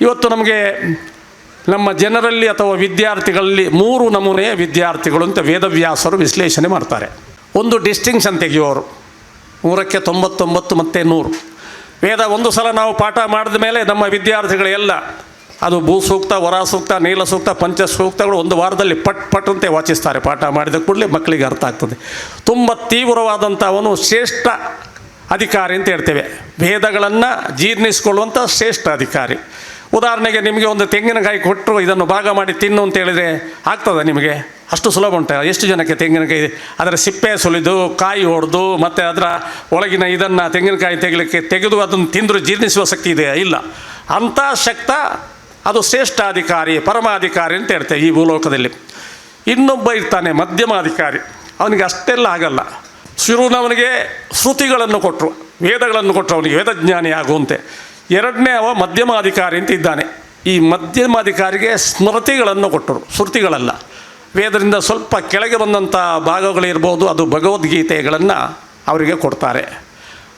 ಇವತ್ತು ನಮಗೆ ನಮ್ಮ ಜನರಲ್ಲಿ ಅಥವಾ ವಿದ್ಯಾರ್ಥಿಗಳಲ್ಲಿ ಮೂರು ನಮೂನೆಯ ವಿದ್ಯಾರ್ಥಿಗಳು ಅಂತ ವೇದವ್ಯಾಸರು ವಿಶ್ಲೇಷಣೆ ಮಾಡ್ತಾರೆ. ಒಂದು ಡಿಸ್ಟಿಂಕ್ಷನ್ ತೆಗೆಯೋರು. ನೂರಕ್ಕೆ ತೊಂಬತ್ತೊಂಬತ್ತು ಮತ್ತು ನೂರು. ವೇದ ಒಂದು ಸಲ ನಾವು ಪಾಠ ಮಾಡಿದ ಮೇಲೆ ನಮ್ಮ ವಿದ್ಯಾರ್ಥಿಗಳೆಲ್ಲ ಅದು ಭೂ ಸೂಕ್ತ ಪಂಚ ಸೂಕ್ತಗಳು ಒಂದು ವಾರದಲ್ಲಿ ಪಟ್ ಪಟ್ ಅಂತೆ ವಾಚಿಸ್ತಾರೆ. ಪಾಠ ಮಾಡಿದ ಕೂಡಲೇ ಮಕ್ಕಳಿಗೆ ಅರ್ಥ ಆಗ್ತದೆ. ತುಂಬ ತೀವ್ರವಾದಂಥ ಅವನು ಶ್ರೇಷ್ಠ ಅಧಿಕಾರಿ ಅಂತ ಹೇಳ್ತೇವೆ. ವೇದಗಳನ್ನು ಜೀರ್ಣಿಸ್ಕೊಳ್ಳುವಂಥ ಶ್ರೇಷ್ಠ ಅಧಿಕಾರಿ. ಉದಾಹರಣೆಗೆ ನಿಮಗೆ ಒಂದು ತೆಂಗಿನಕಾಯಿ ಕೊಟ್ಟರು ಇದನ್ನು ಭಾಗ ಮಾಡಿ ತಿನ್ನು ಅಂತ ಹೇಳಿದರೆ ಆಗ್ತದ ನಿಮಗೆ? ಅಷ್ಟು ಸುಲಭ ಉಂಟು? ಎಷ್ಟು ಜನಕ್ಕೆ ತೆಂಗಿನಕಾಯಿ, ಅದರ ಸಿಪ್ಪೆ ಸುಲಿದು, ಕಾಯಿ ಹೊಡೆದು, ಮತ್ತು ಅದರ ಒಳಗಿನ ಇದನ್ನು ತೆಂಗಿನಕಾಯಿ ತೆಗಿಲಿಕ್ಕೆ ತೆಗೆದು ಅದನ್ನು ತಿಂದರೂ ಜೀರ್ಣಿಸುವ ಶಕ್ತಿ ಇದೆಯಾ? ಇಲ್ಲ. ಅಂಥ ಶಕ್ತ ಅದು ಶ್ರೇಷ್ಠ ಅಧಿಕಾರಿ ಪರಮಾಧಿಕಾರಿ ಅಂತ ಹೇಳ್ತೇವೆ ಈ ಭೂಲೋಕದಲ್ಲಿ. ಇನ್ನೊಬ್ಬ ಇರ್ತಾನೆ ಮಧ್ಯಮಾಧಿಕಾರಿ ಅವನಿಗೆ ಅಷ್ಟೆಲ್ಲ ಆಗಲ್ಲ. ಶಿರುನವನಿಗೆ ಶ್ರುತಿಗಳನ್ನು ಕೊಟ್ಟರು ವೇದಗಳನ್ನು ಕೊಟ್ಟರು ಅವನಿಗೆ ವೇದಜ್ಞಾನಿ ಆಗುವಂತೆ ಎರಡನೇ ಅವ ಮಧ್ಯಮಾಧಿಕಾರಿ ಅಂತ ಇದ್ದಾನೆ. ಈ ಮಧ್ಯಮಾಧಿಕಾರಿಗೆ ಸ್ಮೃತಿಗಳನ್ನು ಕೊಟ್ಟರು. ಶ್ರುತಿಗಳಲ್ಲ. ವೇದರಿಂದ ಸ್ವಲ್ಪ ಕೆಳಗೆ ಬಂದಂಥ ಭಾಗಗಳಿರ್ಬೋದು, ಅದು ಭಗವದ್ಗೀತೆಗಳನ್ನು ಅವರಿಗೆ ಕೊಡ್ತಾರೆ.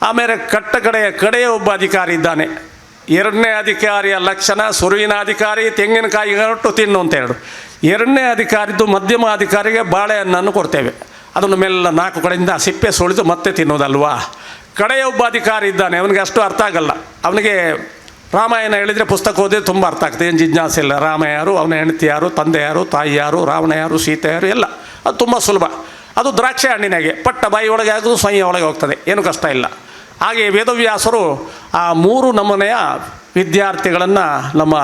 ಆಮೇಲೆ ಕಟ್ಟ ಕಡೆಯ ಕಡೆಯ ಒಬ್ಬ ಅಧಿಕಾರಿ ಇದ್ದಾನೆ. ಎರಡನೇ ಅಧಿಕಾರಿಯ ಲಕ್ಷಣ, ಸುರುವಿನ ಅಧಿಕಾರಿ ತೆಂಗಿನಕಾಯಿ ಹೊಟ್ಟು ತಿನ್ನು ಅಂತ ಹೇಳು. ಎರಡನೇ ಅಧಿಕಾರಿದ್ದು ಮಧ್ಯಮ ಅಧಿಕಾರಿಗೆ ಬಾಳೆಹಣ್ಣನ್ನು ಕೊಡ್ತೇವೆ. ಅದನ್ನು ಮೆಲ್ಲ ನಾಲ್ಕು ಕಡೆಯಿಂದ ಸಿಪ್ಪೆ ಸುಳಿದು ಮತ್ತೆ ತಿನ್ನೋದಲ್ವಾ? ಕಡೆಯ ಒಬ್ಬ ಅಧಿಕಾರಿ ಇದ್ದಾನೆ, ಅವನಿಗೆ ಅಷ್ಟು ಅರ್ಥ ಆಗಲ್ಲ. ಅವನಿಗೆ ರಾಮಾಯಣ ಹೇಳಿದರೆ ಪುಸ್ತಕ ಓದಿದ್ರೆ ತುಂಬ ಅರ್ಥ ಆಗ್ತದೆ. ಏನು ಜಿಜ್ಞಾಸೆ ಇಲ್ಲ. ರಾಮ ಯಾರು ಅವನ ಹೆಂಡತಿ ಯಾರು ತಂದೆ ಯಾರು ತಾಯಿ ಯಾರು ರಾವಣ ಯಾರು ಸೀತೆ ಯಾರು ಎಲ್ಲ. ಅದು ತುಂಬ ಸುಲಭ. ಅದು ದ್ರಾಕ್ಷಿ ಹಣ್ಣಿನಾಗೆ. ಪಟ್ಟ ಬಾಯಿ ಒಳಗೆ ಆಗೋದು ಸ್ವಯಂ ಒಳಗೆ ಹೋಗ್ತದೆ. ಏನು ಕಷ್ಟ ಇಲ್ಲ. ಹಾಗೆ ವೇದವ್ಯಾಸರು ಆ ಮೂರು ನಮನೆಯ ವಿದ್ಯಾರ್ಥಿಗಳನ್ನು ನಮ್ಮ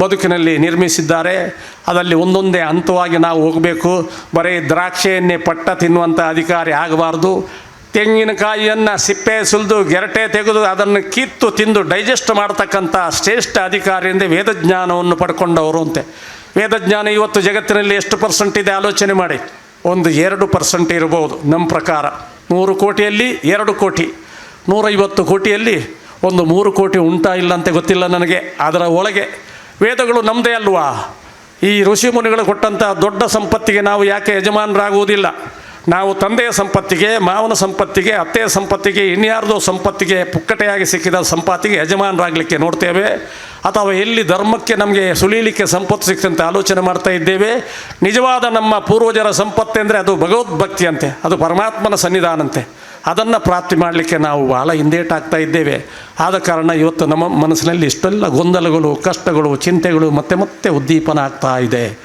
ಬದುಕಿನಲ್ಲಿ ನಿರ್ಮಿಸಿದ್ದಾರೆ. ಅದರಲ್ಲಿ ಒಂದೊಂದೇ ಹಂತವಾಗಿ ನಾವು ಹೋಗಬೇಕು. ಬರೀ ದ್ರಾಕ್ಷಿಯನ್ನೇ ಪಟ್ಟ ತಿನ್ನುವಂಥ ಅಧಿಕಾರಿ ಆಗಬಾರ್ದು. ತೆಂಗಿನಕಾಯಿಯನ್ನು ಸಿಪ್ಪೆ ಸುಲಿದು ಗೆರಟೆ ತೆಗೆದು ಅದನ್ನು ಕಿತ್ತು ತಿಂದು ಡೈಜೆಸ್ಟ್ ಮಾಡ್ತಕ್ಕಂಥ ಶ್ರೇಷ್ಠ ಅಧಿಕಾರಿಯಿಂದ ವೇದಜ್ಞಾನವನ್ನು ಪಡ್ಕೊಂಡವರು ಅಂತೆ. ವೇದಜ್ಞಾನ ಇವತ್ತು ಜಗತ್ತಿನಲ್ಲಿ ಎಷ್ಟು ಪರ್ಸೆಂಟ್ ಇದೆ ಆಲೋಚನೆ ಮಾಡಿ. ಒಂದು ಎರಡು ಪರ್ಸೆಂಟ್ ಇರಬಹುದು ನಮ್ಮ ಪ್ರಕಾರ. ನೂರು ಕೋಟಿಯಲ್ಲಿ ಎರಡು ಕೋಟಿ. ನೂರೈವತ್ತು ಕೋಟಿಯಲ್ಲಿ ಒಂದು ಮೂರು ಕೋಟಿ ಉಂಟಾ ಇಲ್ಲ ಅಂತ ಗೊತ್ತಿಲ್ಲ ನನಗೆ. ಅದರ ಒಳಗೆ ವೇದಗಳು ನಮ್ಮದೇ ಅಲ್ವಾ? ಈ ಋಷಿ ಮುನಿಗಳು ಕೊಟ್ಟಂಥ ದೊಡ್ಡ ಸಂಪತ್ತಿಗೆ ನಾವು ಯಾಕೆ ಯಜಮಾನರಾಗುವುದಿಲ್ಲ? ನಾವು ತಂದೆಯ ಸಂಪತ್ತಿಗೆ, ಮಾವನ ಸಂಪತ್ತಿಗೆ, ಅತ್ತೆಯ ಸಂಪತ್ತಿಗೆ, ಇನ್ಯಾರ್ದೋ ಸಂಪತ್ತಿಗೆ ಪುಕ್ಕಟೆಯಾಗಿ ಸಿಕ್ಕಿದ ಸಂಪತ್ತಿಗೆ ಯಜಮಾನರಾಗಲಿಕ್ಕೆ ನೋಡ್ತೇವೆ. ಅಥವಾ ಎಲ್ಲಿ ಧರ್ಮಕ್ಕೆ ನಮಗೆ ಸುಲೀಲಿಕ್ಕೆ ಸಂಪತ್ತು ಸಿಕ್ತಂತೆ ಆಲೋಚನೆ ಮಾಡ್ತಾ ಇದ್ದೇವೆ. ನಿಜವಾದ ನಮ್ಮ ಪೂರ್ವಜರ ಸಂಪತ್ತೆಂದರೆ ಅದು ಭಗವದ್ಭಕ್ತಿ ಅಂತೆ ಅದು ಪರಮಾತ್ಮನ ಸನ್ನಿಧಾನಂತೆ. ಅದನ್ನು ಪ್ರಾಪ್ತಿ ಮಾಡಲಿಕ್ಕೆ ನಾವು ಭಾಳ ಹಿಂದೇಟಾಗ್ತಾ ಇದ್ದೇವೆ. ಆದ ಕಾರಣ ಇವತ್ತು ನಮ್ಮ ಮನಸ್ಸಿನಲ್ಲಿ ಇಷ್ಟೆಲ್ಲ ಗೊಂದಲಗಳು, ಕಷ್ಟಗಳು, ಚಿಂತೆಗಳು ಮತ್ತೆ ಮತ್ತೆ ಉದ್ದೀಪನ ಆಗ್ತಾ ಇದೆ.